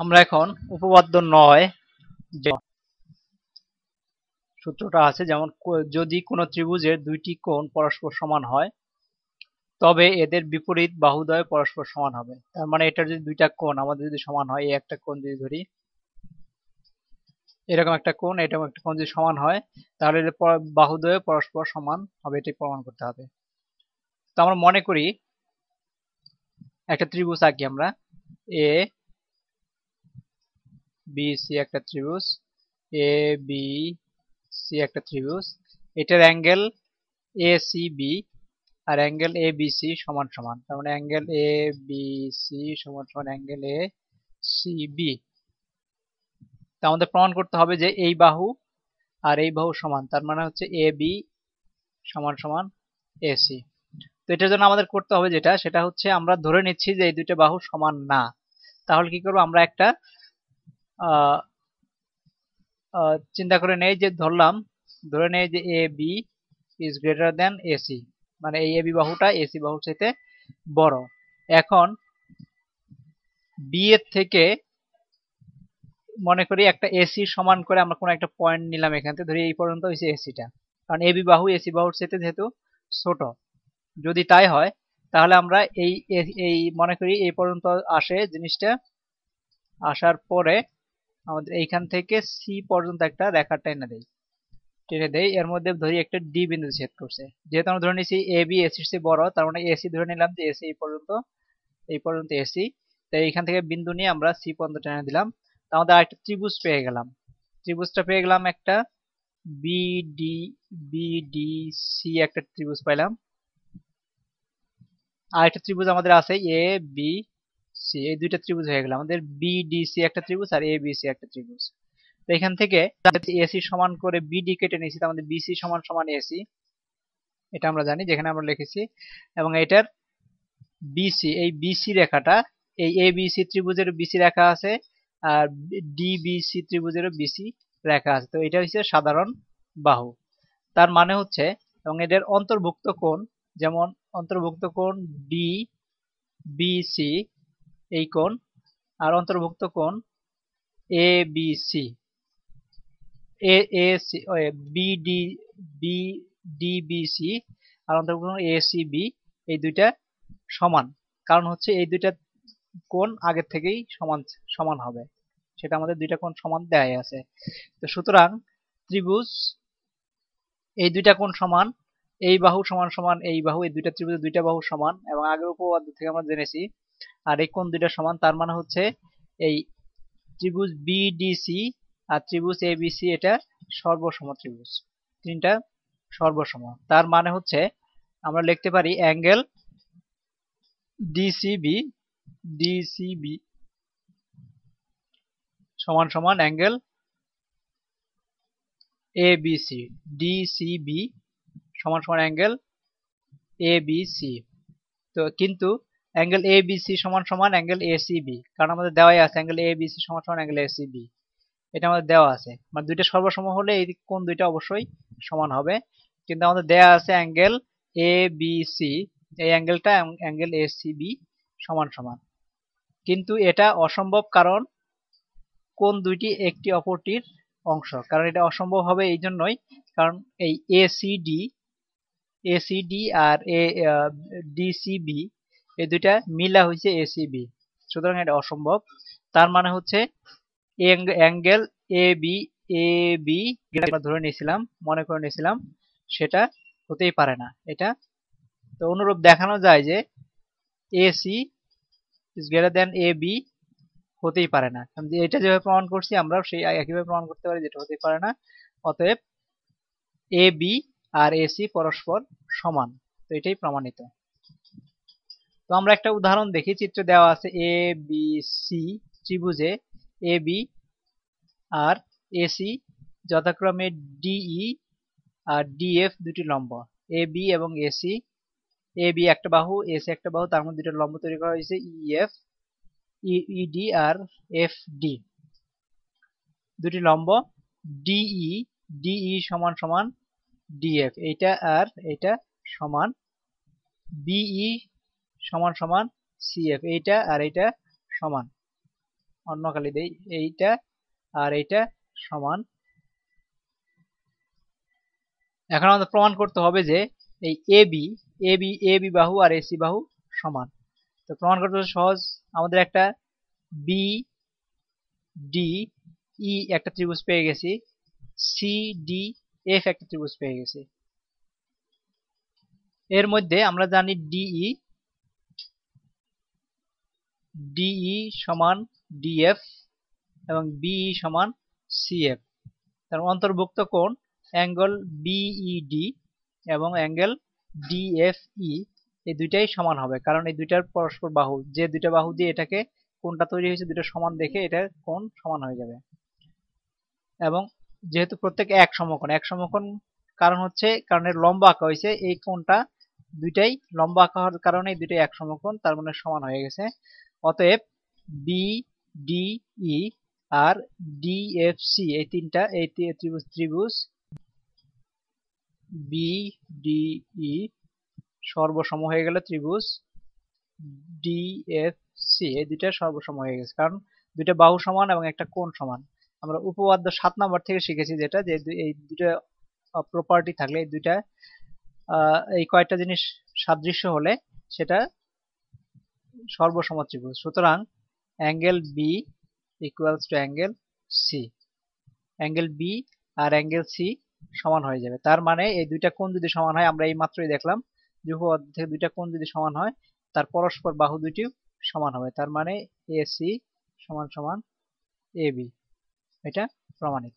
আমরা এখন উপপাদ্য নয় যে সূত্রটা আছে, যেমন যদি কোনো ত্রিভুজের দুইটি কোণ পরস্পর সমান হয়, তবে এদের বিপরীত বাহুদ্বয় পরস্পর সমান হবে। তার মানে এটার যদি দুইটা কোণ, আমাদের যদি সমান হয়, এই একটা কোণ যদি ধরি, এরকম একটা কোণ, এরকম একটা কোণ যদি সমান হয়, তাহলে বাহুদ্বয় পরস্পর সমান হবে, এটাই প্রমাণ করতে হবে। তো আমরা মনে করি, একটা ত্রিভুজ আঁকি আমরা, এ বি একটা ত্রিভুজ এ বি সি একটা ত্রিভুজ। এটার অ্যাঙ্গেল এ সি বি আর অ্যাঙ্গেল এ বি সি সমান সমান। তার মানে অ্যাঙ্গেল এ বি সি সমান সমান অ্যাঙ্গেল এ সি বি তা আমাদের প্রমাণ করতে হবে যে এই বাহু আর এই বাহু সমান। তার মানে হচ্ছে এ বি সমান সমান এ সি তো এটার জন্য আমাদের করতে হবে যেটা, সেটা হচ্ছে আমরা ধরে নিচ্ছি যে এই দুইটা বাহু সমান না। তাহলে কি করব? আমরা একটা চিন্তা করে নেই যে ধরলাম, ধরে নেই যে A B is greater than AC মানে এই এবি বাহুটা এসি বাহুর চাইতে বড়। এখন বি এর থেকে মনে করি একটা এসি সমান করে আমরা কোনো একটা পয়েন্ট নিলাম এখান থেকে, ধরি এই পর্যন্ত হয়েছে এসিটা কারণ এবি বাহু এসি বাহুর চাইতে যেহেতু ছোট। যদি তাই হয়, তাহলে আমরা এই এই মনে করি এই পর্যন্ত আসে জিনিসটা, আসার পরে আমাদের এইখান থেকে সি পর্যন্ত একটা রেখা টেনে দেয় টেনে দেয় এর মধ্যে ধরি একটা ডি বিন্দু ছেদ করছে। যেহেতু আমরা ধরে নিচ্ছি এ বি এসির চেয়ে বড়, তার মানে এসি ধরে নিলাম যে এসি এই পর্যন্ত এই পর্যন্ত এসি তো এইখান থেকে বিন্দু নিয়ে আমরা সি পর্যন্ত টেনে দিলাম। তো আমাদের আরেকটা ত্রিভুজ পেয়ে গেলাম। ত্রিভুজটা পেয়ে গেলাম একটা বিডি বিডি সি একটা ত্রিভুজ পাইলাম। আর একটা ত্রিভুজ আমাদের আছে এ বি সি এই দুইটা ত্রিভুজ হয়ে গেল। আমাদের বিডিসি একটা ত্রিভুজ আর এ বি সি একটা ত্রিভুজ। তো এখান থেকে এসি সমান করে বিডি কেটে নিয়েছি আমাদের বিসি সমান সমান এসি এটা আমরা জানি, যেখানে আমরা লিখেছি। এবং এটার বিসি এই বিসি রেখাটা, এই এ বিসি ত্রিভুজের বিসি রেখা আছে, আর ডিবিসি ত্রিভুজেরও বিসি রেখা আছে। তো এটা হচ্ছে সাধারণ বাহু। তার মানে হচ্ছে, এবং এদের অন্তর্ভুক্ত কোণ, যেমন অন্তর্ভুক্ত কোণ ডি বিসি এই কোণ আর অন্তর্ভুক্ত কোণ A B C A A C BD B DBC আর অন্তর্ভুক্ত কোণ এ সি বি এই দুইটা সমান। কারণ হচ্ছে এই দুইটা কোণ আগের থেকেই সমান সমান হবে। সেটা আমাদের দুইটা কোণ সমান দেয় আছে। তো সুতরাং ত্রিভুজ, এই দুইটা কোণ সমান, এই বাহু সমান সমান, এই বাহু, এই দুইটা ত্রিভুজের দুইটা বাহু সমান এবং আগের উপপাদ্য থেকে আমরা জেনেছি আর এই কোণ দুইটা সমান, তার মানে হচ্ছে এই ত্রিভুজ বিডিসি আর ত্রিভুজ এবিসি এটা সর্বসম ত্রিভুজ। তিনটা সর্বসম। তার মানে হচ্ছে আমরা লিখতে পারি অ্যাঙ্গেল ডিসিবি ডিসিবি সমান সমান অ্যাঙ্গেল এবিসি ডিসিবি সমান সমান অ্যাঙ্গেল এবিসি তো কিন্তু অ্যাঙ্গেল এ বিসি সমান সমান অ্যাঙ্গেল এ সি বি কারণ আমাদের দেওয়াই আছে অ্যাঙ্গেল এ বিসি সমান সমান অ্যাঙ্গেল এ সি বি এটা আমাদের দেওয়া আছে। মানে দুইটা সর্বসম হলে এই কোন দুইটা অবশ্যই সমান হবে। কিন্তু আমাদের দেওয়া আছে অ্যাঙ্গেল এ বি সি এই অ্যাঙ্গেলটা অ্যাঙ্গেল এ সি বি সমান সমান। কিন্তু এটা অসম্ভব কারণ কোন দুইটি একটি অপরটির অংশ। কারণ এটা অসম্ভব হবে এই জন্যই। কারণ এই A C D A C D R A DCB এই দুইটা মিলা হয়েছে এসিবি সুতরাং এটা অসম্ভব। তার মানে হচ্ছে angle A B A B ধরে নিয়েছিলাম, মনে করে নিয়েছিলাম, সেটা হতেই পারে না। এটা তো অনুরূপ দেখানো যায় যে AC is greater than A B হতেই পারে না। এটা যেভাবে প্রমাণ করছি আমরা সেই একইভাবে প্রমাণ করতে পারি যেটা হতেই পারে না। অতএব এ বি আর এসি পরস্পর সমান। তো এটাই প্রমাণিত। তো আমরা একটা উদাহরণ দেখি, চিত্র দেওয়া আছে এ বি সি ত্রিভুজে। এ বি আর এসি যথাক্রমে ডিই আর ডিএফ দুটি লম্ব। এ বি এবং এসি এ বি একটা বাহু এসি একটা বাহু, তার মধ্যে দুটো লম্ব তৈরি করা হয়েছে ইএফ ইডি আর এফ ডি দুটি লম্ব ডিই ডিই সমান সমান ডিএফ এইটা আর এটা সমান বিই সমান সমান সিএফ এইটা আর এইটা সমান। অন্য কালি দেই, এইটা আর এইটা সমান। এখন আমাদের প্রমাণ করতে হবে যে এই A B A B A B বাহু আর এসি বাহু সমান। তো প্রমাণ করতে সহজ, আমাদের একটা বি ডি ই একটা ত্রিভুজ পেয়ে গেছি। সি ডি এফ একটা ত্রিভুজ পেয়ে গেছি। এর মধ্যে আমরা জানি ডিই ডিই সমান ডিএফ এবং বিই সমান সিএফ তার অন্তর্ভুক্ত কোণ অ্যাঙ্গেল বিইডি এবং অ্যাঙ্গেল ডিএফই এই দুইটাই সমান হবে, কারণ এই দুইটার পরস্পর বাহু, যে দুইটা বাহু দিয়ে এটাকে কোনটা তৈরি হয়েছে দুটো সমান দেখে এটা কোণ সমান হয়ে যাবে। এবং যেহেতু প্রত্যেক এক সমকোণ এক সমকোণ কারণ হচ্ছে, কারণ লম্বা আঁকা হয়েছে, এই কোণটা দুইটাই লম্বা আঁকা হওয়ার কারণে দুইটাই এক সমকোণ, তার মানে সমান হয়ে গেছে। অতএব বি ডি ই আর ডিএফসি এই তিনটা, এই ত্রিভুজ ত্রিভুজ বি ডি ই সর্বসম হয়ে গেল ত্রিভুজ ডি এফ সি এই দুইটা সর্বসম হয়ে গেছে। কারণ দুইটা বাহু সমান এবং একটা কোণ সমান। আমরা উপপাদ্য সাত নাম্বার থেকে শিখেছি যেটা, যে এই দুইটা প্রপার্টি থাকলে এই দুইটা এই কয়েকটা জিনিস সাদৃশ্য হলে সেটা সর্বসম ত্রিভুজ সুতরাং angle B equals to angle C angle B R angle C সমান হয়ে যাবে। তার মানে এই দুইটা কোণ যদি সমান হয়, আমরা এই মাত্রই দেখলাম যে উপপাদ্য থেকে দুইটা কোণ যদি সমান হয়, তার পরস্পর বাহু দুইটিও সমান হবে। তার মানে এ সি সমান সমান এ বি এটা প্রমাণিত।